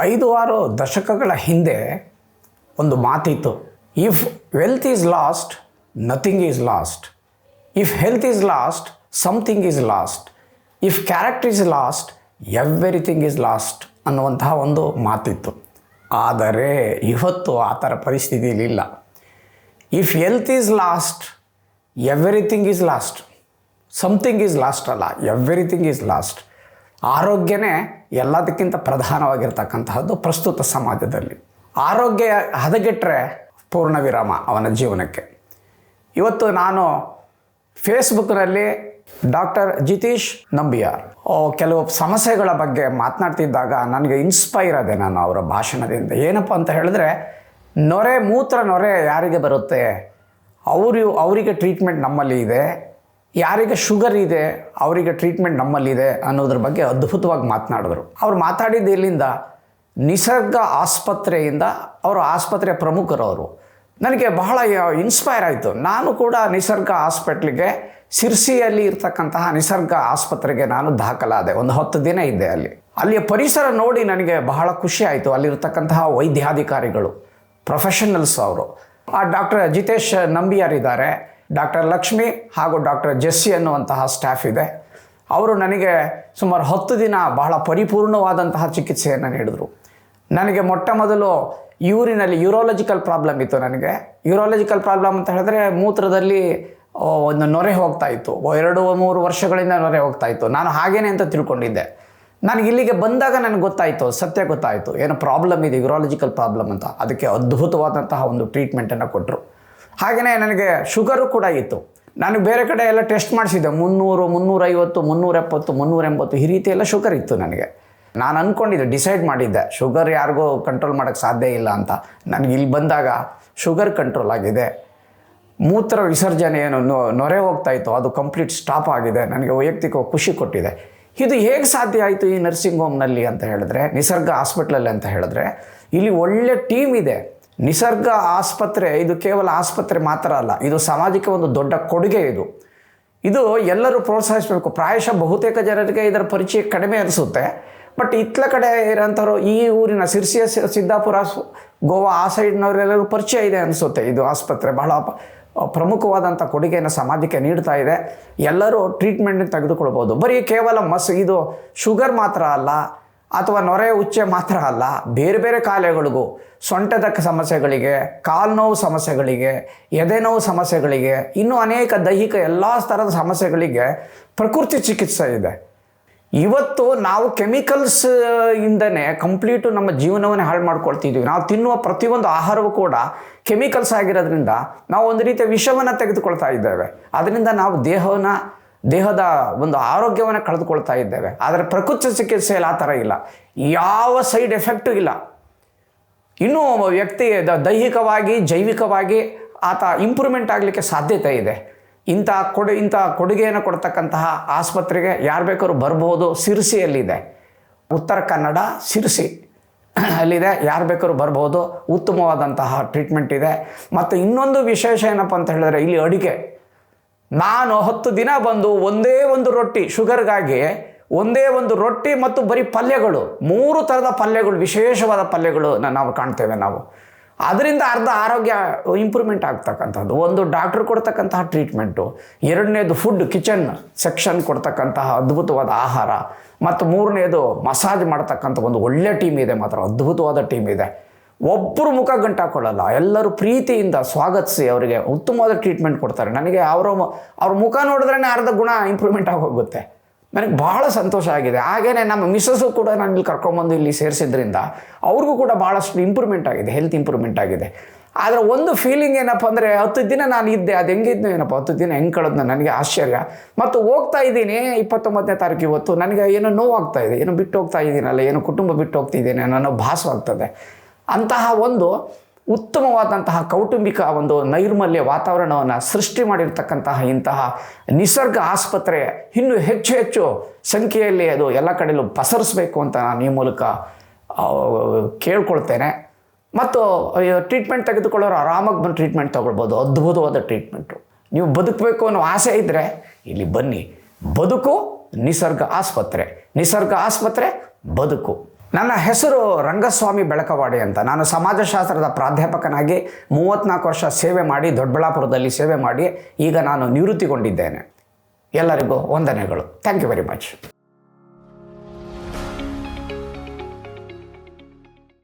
ಐದು ಆರು ದಶಕಗಳ ಹಿಂದೆ ಒಂದು ಮಾತಿತ್ತು if wealth is lost nothing is lost if health is lost something is lost if character is lost everything is lost ಅನ್ನುವಂತಹ ಒಂದು ಮಾತಿತ್ತು. ಆದರೆ ಇವತ್ತು ಆ ಥರ ಪರಿಸ್ಥಿತಿಲಿಲ್ಲ if health is lost everything is lost something is lost ಅಲ್ಲ everything is lost ಆರೋಗ್ಯನೇ ಎಲ್ಲದಕ್ಕಿಂತ ಪ್ರಧಾನವಾಗಿರ್ತಕ್ಕಂತಹದ್ದು ಪ್ರಸ್ತುತ ಸಮಾಜದಲ್ಲಿ. ಆರೋಗ್ಯ ಹದಗೆಟ್ಟರೆ ಪೂರ್ಣ ವಿರಾಮ ಅವನ ಜೀವನಕ್ಕೆ. ಇವತ್ತು ನಾನು ಫೇಸ್ಬುಕ್ನಲ್ಲಿ ಡಾಕ್ಟರ್ ಜಿತೀಶ್ ನಂಬಿಯಾರ್. ಕೆಲವು ಸಮಸ್ಯೆಗಳ ಬಗ್ಗೆ ಮಾತನಾಡ್ತಿದ್ದಾಗ ನನಗೆ ಇನ್ಸ್ಪೈರ್ ಅದೆ ನಾನು ಅವರ ಭಾಷಣದಿಂದ. ಏನಪ್ಪ ಅಂತ ಹೇಳಿದ್ರೆ, ನೊರೆ ಮೂತ್ರ ನೊರೆ ಯಾರಿಗೆ ಬರುತ್ತೆ? ಅವರು, ಅವರಿಗೆ ಟ್ರೀಟ್ಮೆಂಟ್ ನಮ್ಮಲ್ಲಿ ಇದೆ. ಯಾರಿಗೆ ಶುಗರ್ ಇದೆ, ಅವರಿಗೆ ಟ್ರೀಟ್ಮೆಂಟ್ ನಮ್ಮಲ್ಲಿದೆ ಅನ್ನೋದ್ರ ಬಗ್ಗೆ ಅದ್ಭುತವಾಗಿ ಮಾತನಾಡಿದ್ರು. ಅವ್ರು ಮಾತಾಡಿದ್ದು ಇಲ್ಲಿಂದ ನಿಸರ್ಗ ಆಸ್ಪತ್ರೆಯಿಂದ ಅವರು ಆಸ್ಪತ್ರೆಯ ಪ್ರಮುಖರು ಅವರು. ನನಗೆ ಬಹಳ ಇನ್ಸ್ಪೈರ್ ಆಯಿತು. ನಾನು ಕೂಡ ನಿಸರ್ಗ ಹಾಸ್ಪಿಟ್ಲಿಗೆ ಸಿರ್ಸಿಯಲ್ಲಿ ಇರ್ತಕ್ಕಂತಹ ನಿಸರ್ಗ ಆಸ್ಪತ್ರೆಗೆ ನಾನು ದಾಖಲಾದೆ. ಒಂದು ಹತ್ತು ದಿನ ಇದ್ದೆ ಅಲ್ಲಿ. ಅಲ್ಲಿಯ ಪರಿಸರ ನೋಡಿ ನನಗೆ ಬಹಳ ಖುಷಿ ಆಯಿತು. ಅಲ್ಲಿರ್ತಕ್ಕಂತಹ ವೈದ್ಯಾಧಿಕಾರಿಗಳು ಪ್ರೊಫೆಷನಲ್ಸ್ ಅವರು. ಆ ಡಾಕ್ಟರ್ ಜಿತೇಶ್ ನಂಬಿಯಾರ್ ಇದ್ದಾರೆ ಡಾಕ್ಟರ್ ಲಕ್ಷ್ಮಿ ಹಾಗೂ ಡಾಕ್ಟರ್ ಜೆಸ್ಸಿ ಅನ್ನುವಂತಹ ಸ್ಟಾಫ್ ಇದೆ. ಅವರು ನನಗೆ ಸುಮಾರು ಹತ್ತು ದಿನ ಬಹಳ ಪರಿಪೂರ್ಣವಾದಂತಹ ಚಿಕಿತ್ಸೆಯನ್ನು ನೀಡಿದರು. ನನಗೆ ಮೊಟ್ಟ ಮೊದಲು ಯೂರಿನಲ್ಲಿ ಯೂರಾಲಜಿಕಲ್ ಪ್ರಾಬ್ಲಮ್ ಇತ್ತು ನನಗೆ. ಯೂರಾಲಜಿಕಲ್ ಪ್ರಾಬ್ಲಮ್ ಅಂತ ಹೇಳಿದ್ರೆ ಮೂತ್ರದಲ್ಲಿ ಒಂದು ನೊರೆ ಹೋಗ್ತಾ ಇತ್ತು. ಎರಡು, ಮೂರು ವರ್ಷಗಳಿಂದ ನೊರೆ ಹೋಗ್ತಾ ಇತ್ತು. ನಾನು ಹಾಗೇನೆ ಅಂತ ತಿಳ್ಕೊಂಡಿದ್ದೆ. ನನಗೆ ಇಲ್ಲಿಗೆ ಬಂದಾಗ ನನಗೆ ಗೊತ್ತಾಯಿತು, ಸತ್ಯ ಗೊತ್ತಾಯಿತು. ಏನೋ ಪ್ರಾಬ್ಲಮ್ ಇದೆ ಯೂರಾಲಜಿಕಲ್ ಪ್ರಾಬ್ಲಮ್ ಅಂತ. ಅದಕ್ಕೆ ಅದ್ಭುತವಾದಂತಹ ಒಂದು ಟ್ರೀಟ್ಮೆಂಟನ್ನು ಕೊಟ್ಟರು ಹಾಗೆಯೇ ನನಗೆ ಶುಗರು ಕೂಡ ಇತ್ತು. ನಾನು ಬೇರೆ ಕಡೆ ಎಲ್ಲ ಟೆಸ್ಟ್ ಮಾಡಿಸಿದ್ದೆ. ಮುನ್ನೂರು, ಮುನ್ನೂರೈವತ್ತು ಮುನ್ನೂರ ಎಪ್ಪತ್ತು ಮುನ್ನೂರ ಎಂಬತ್ತು ಈ ರೀತಿ ಎಲ್ಲ ಶುಗರ್ ಇತ್ತು ನನಗೆ. ನಾನು ಅಂದ್ಕೊಂಡಿದ್ದೆ ಡಿಸೈಡ್ ಮಾಡಿದ್ದೆ, ಶುಗರ್ ಯಾರಿಗೂ ಕಂಟ್ರೋಲ್ ಮಾಡೋಕ್ಕೆ ಸಾಧ್ಯ ಇಲ್ಲ ಅಂತ. ನನಗೆ ಇಲ್ಲಿ ಬಂದಾಗ ಶುಗರ್ ಕಂಟ್ರೋಲ್ ಆಗಿದೆ. ಮೂತ್ರ ವಿಸರ್ಜನೆ ಏನು ನೊರೆ ಹೋಗ್ತಾ ಇತ್ತು. ಅದು ಕಂಪ್ಲೀಟ್ ಸ್ಟಾಪ್ ಆಗಿದೆ. ನನಗೆ ವೈಯಕ್ತಿಕ ಖುಷಿ ಕೊಟ್ಟಿದೆ. ಇದು ಹೇಗೆ ಸಾಧ್ಯ ಆಯಿತು ಈ ನರ್ಸಿಂಗ್ ಹೋಮ್ನಲ್ಲಿ ಅಂತ ಹೇಳಿದ್ರೆ, ನಿಸರ್ಗ ಹಾಸ್ಪಿಟ್ಲಲ್ಲಿ ಅಂತ ಹೇಳಿದ್ರೆ, ಇಲ್ಲಿ ಒಳ್ಳೆ ಟೀಮ್ ಇದೆ. ನಿಸರ್ಗ ಆಸ್ಪತ್ರೆ, ಇದು ಕೇವಲ ಆಸ್ಪತ್ರೆ ಮಾತ್ರ ಅಲ್ಲ, ಇದು ಸಾಮಾಜಿಕ ಒಂದು ದೊಡ್ಡ ಕೊಡುಗೆ ಇದು. ಇದು ಎಲ್ಲರೂ ಪ್ರೋತ್ಸಾಹಿಸಬೇಕು. ಪ್ರಾಯಶಃ ಬಹುತೇಕ ಜನರಿಗೆ ಇದರ ಪರಿಚಯ ಕಡಿಮೆ ಅನಿಸುತ್ತೆ. ಬಟ್ ಇತ್ತಲ ಕಡೆ ಇರೋಂಥವ್ರು ಈ ಊರಿನ ಸಿರ್ಸಿಯ ಸಿದ್ದಾಪುರ ಗೋವಾ ಆ ಸೈಡ್ನವರೆಲ್ಲರೂ ಪರಿಚಯ ಇದೆ ಅನಿಸುತ್ತೆ. ಇದು ಆಸ್ಪತ್ರೆ ಬಹಳ ಪ್ರಮುಖವಾದಂಥ ಕೊಡುಗೆಯನ್ನು ಸಮಾಜಕ್ಕೆ ನೀಡ್ತಾ ಇದೆ. ಎಲ್ಲರೂ ಟ್ರೀಟ್ಮೆಂಟ್ ತೆಗೆದುಕೊಳ್ಬೋದು. ಬರೀ ಕೇವಲ ಮಸ್, ಇದು ಶುಗರ್ ಮಾತ್ರ ಅಲ್ಲ ಅಥವಾ ನೊರೆ ಉಚ್ಚೆ ಮಾತ್ರ ಅಲ್ಲ, ಬೇರೆ ಬೇರೆ ಕಾಯಿಲೆಗಳಿಗೂ ಸೊಂಟದ ಸಮಸ್ಯೆಗಳಿಗೆ ಕಾಲು ನೋವು ಸಮಸ್ಯೆಗಳಿಗೆ ಎದೆ ನೋವು ಸಮಸ್ಯೆಗಳಿಗೆ, ಇನ್ನೂ ಅನೇಕ ದೈಹಿಕ ಎಲ್ಲ ಥರದ ಸಮಸ್ಯೆಗಳಿಗೆ ಪ್ರಕೃತಿ ಚಿಕಿತ್ಸೆ ಇದೆ. ಇವತ್ತು ನಾವು ಕೆಮಿಕಲ್ಸ್ ಇಂದನೇ ಕಂಪ್ಲೀಟು ನಮ್ಮ ಜೀವನವನ್ನೇ ಹಾಳು ಮಾಡ್ಕೊಳ್ತಿದ್ದೀವಿ ನಾವು ತಿನ್ನುವ ಪ್ರತಿಯೊಂದು ಆಹಾರವೂ ಕೂಡ ಕೆಮಿಕಲ್ಸ್ ಆಗಿರೋದ್ರಿಂದ ನಾವು ಒಂದು ರೀತಿಯ ವಿಷವನ್ನು ತೆಗೆದುಕೊಳ್ತಾ ಇದ್ದೇವೆ. ಅದರಿಂದ ನಾವು ದೇಹವನ್ನು ದೇಹದ ಒಂದು ಆರೋಗ್ಯವನ್ನು ಕಳೆದುಕೊಳ್ತಾ ಇದ್ದೇವೆ. ಆದರೆ ಪ್ರಕೃತಿ ಚಿಕಿತ್ಸೆಯಲ್ಲಿ ಆ ಥರ ಇಲ್ಲ. ಯಾವ ಸೈಡ್ ಎಫೆಕ್ಟು ಇಲ್ಲ. ಇನ್ನೂ ಒಬ್ಬ ವ್ಯಕ್ತಿ ದೈಹಿಕವಾಗಿ, ಜೈವಿಕವಾಗಿ ಆತ ಇಂಪ್ರೂವ್ಮೆಂಟ್ ಆಗಲಿಕ್ಕೆ ಸಾಧ್ಯತೆ ಇದೆ. ಇಂಥ ಕೊಡು, ಇಂಥ ಕೊಡುಗೆಯನ್ನು ಕೊಡ್ತಕ್ಕಂತಹ ಆಸ್ಪತ್ರೆಗೆ ಯಾರು ಬೇಕಾದ್ರೂ ಬರ್ಬೋದು ಸಿರ್ಸಿಯಲ್ಲಿದೆ ಉತ್ತರ ಕನ್ನಡ ಸಿರ್ಸಿ ಅಲ್ಲಿದೆ. ಯಾರು ಬೇಕಾದ್ರೂ ಬರ್ಬೋದು. ಉತ್ತಮವಾದಂತಹ ಟ್ರೀಟ್ಮೆಂಟ್ ಇದೆ. ಮತ್ತು ಇನ್ನೊಂದು ವಿಶೇಷ ಏನಪ್ಪ ಅಂತ ಹೇಳಿದ್ರೆ ಇಲ್ಲಿ ಅಡುಗೆ. ನಾನು ಹತ್ತು ದಿನ ಬಂದು ಒಂದೇ ಒಂದು ರೊಟ್ಟಿ ಶುಗರ್ಗಾಗಿ ಒಂದೇ ಒಂದು ರೊಟ್ಟಿ ಮತ್ತು ಬರೀ ಪಲ್ಯಗಳು, ಮೂರು ಥರದ ಪಲ್ಯಗಳು, ವಿಶೇಷವಾದ ಪಲ್ಯಗಳು ನಾವು ಕಾಣ್ತೇವೆ ನಾವು. ಅದರಿಂದ ಅರ್ಧ ಆರೋಗ್ಯ ಇಂಪ್ರೂವ್ಮೆಂಟ್ ಆಗ್ತಕ್ಕಂಥದ್ದು. ಒಂದು ಡಾಕ್ಟ್ರ್ ಕೊಡ್ತಕ್ಕಂತಹ ಟ್ರೀಟ್ಮೆಂಟು ಎರಡನೇದು ಫುಡ್ ಕಿಚನ್ ಸೆಕ್ಷನ್ ಕೊಡ್ತಕ್ಕಂತಹ ಅದ್ಭುತವಾದ ಆಹಾರ, ಮತ್ತು ಮೂರನೇದು ಮಸಾಜ್ ಮಾಡ್ತಕ್ಕಂಥ ಒಂದು ಒಳ್ಳೆಯ ಟೀಮ್ ಇದೆ ಮಾತ್ರ, ಅದ್ಭುತವಾದ ಟೀಮ್ ಇದೆ. ಒಬ್ಬರು ಮುಖ ಗಂಟಾಕೊಳ್ಳಲ್ಲ, ಎಲ್ಲರೂ ಪ್ರೀತಿಯಿಂದ ಸ್ವಾಗತಿಸಿ ಅವರಿಗೆ ಉತ್ತಮವಾದ ಟ್ರೀಟ್ಮೆಂಟ್ ಕೊಡ್ತಾರೆ. ನನಗೆ ಅವರ ಅವ್ರ ಮುಖ ನೋಡಿದ್ರೇ ಅರ್ಧ ಗುಣ ಇಂಪ್ರೂವ್ಮೆಂಟ್ ಆಗೋಗುತ್ತೆ. ನನಗೆ ಬಹಳ ಸಂತೋಷ ಆಗಿದೆ. ಹಾಗೇನೇ ನಮ್ಮ ಮಿಸ್ಸಸ್ಸು ಕೂಡ ನಾನು ಇಲ್ಲಿ ಕರ್ಕೊಂಬಂದು ಇಲ್ಲಿ ಸೇರಿಸಿದ್ರಿಂದ ಅವ್ರಿಗೂ ಕೂಡ ಭಾಳಷ್ಟು ಇಂಪ್ರೂವ್ಮೆಂಟ್ ಆಗಿದೆ ಹೆಲ್ತ್ ಇಂಪ್ರೂವ್ಮೆಂಟ್ ಆಗಿದೆ. ಆದರೆ ಒಂದು ಫೀಲಿಂಗ್ ಏನಪ್ಪ ಅಂದರೆ ಹತ್ತು ದಿನ ನಾನು ಇದ್ದೆ, ಅದು ಹೆಂಗಿದ್ನು ಏನಪ್ಪ, ಹತ್ತು ದಿನ ಹೆಂಗೆ ಕಳೆದ್ನ ನನಗೆ ಆಶ್ಚರ್ಯ. ಮತ್ತು ಹೋಗ್ತಾ ಇದ್ದೀನಿ, ಇಪ್ಪತ್ತೊಂಬತ್ತನೇ ತಾರೀಕು ಇವತ್ತು, ನನಗೆ ಏನೋ ನೋವಾಗ್ತಾ ಇದೆ, ಏನೋ ಬಿಟ್ಟು ಹೋಗ್ತಾ ಇದ್ದೀನಲ್ಲ, ಏನೋ ಕುಟುಂಬ ಬಿಟ್ಟು ಹೋಗ್ತಿದ್ದೀನಿ ಅನ್ನೋ ಭಾಸವಾಗ್ತದೆ. ಅಂತಹ ಒಂದು ಉತ್ತಮವಾದಂತಹ ಕೌಟುಂಬಿಕ ಒಂದು ನೈರ್ಮಲ್ಯ ವಾತಾವರಣವನ್ನು ಸೃಷ್ಟಿ ಮಾಡಿರ್ತಕ್ಕಂತಹ ಇಂತಹ ನಿಸರ್ಗ ಆಸ್ಪತ್ರೆ ಇನ್ನೂ ಹೆಚ್ಚು ಹೆಚ್ಚು ಸಂಖ್ಯೆಯಲ್ಲಿ ಅದು ಎಲ್ಲ ಕಡೆಯಲ್ಲೂ ಪಸರಿಸಬೇಕು ಅಂತ ನಾನು ಈ ಮೂಲಕ ಕೇಳ್ಕೊಳ್ತೇನೆ. ಮತ್ತು ಟ್ರೀಟ್ಮೆಂಟ್ ತೆಗೆದುಕೊಳ್ಳೋರು ಆರಾಮಾಗಿ ಬಂದು ಟ್ರೀಟ್ಮೆಂಟ್ ತೊಗೊಳ್ಬೋದು, ಅದ್ಭುತವಾದ ಟ್ರೀಟ್ಮೆಂಟು ನೀವು ಬದುಕಬೇಕು ಅನ್ನೋ ಆಸೆ ಇದ್ದರೆ ಇಲ್ಲಿ ಬನ್ನಿ. ಬದುಕು ನಿಸರ್ಗ ಆಸ್ಪತ್ರೆ. ನಿಸರ್ಗ ಆಸ್ಪತ್ರೆ ಬದುಕು. ನನ್ನ ಹೆಸರು ರಂಗಸ್ವಾಮಿ ಬೆಳಕವಾಡಿ ಅಂತ. ನಾನು ಸಮಾಜಶಾಸ್ತ್ರದ ಪ್ರಾಧ್ಯಾಪಕನಾಗಿ ಮೂವತ್ತ್ನಾಲ್ಕು ವರ್ಷ ಸೇವೆ ಮಾಡಿ ದೊಡ್ಡಬಳ್ಳಾಪುರದಲ್ಲಿ ಸೇವೆ ಮಾಡಿ ಈಗ ನಾನು ನಿವೃತ್ತಿಗೊಂಡಿದ್ದೇನೆ. ಎಲ್ಲರಿಗೂ ವಂದನೆಗಳು. Thank you very much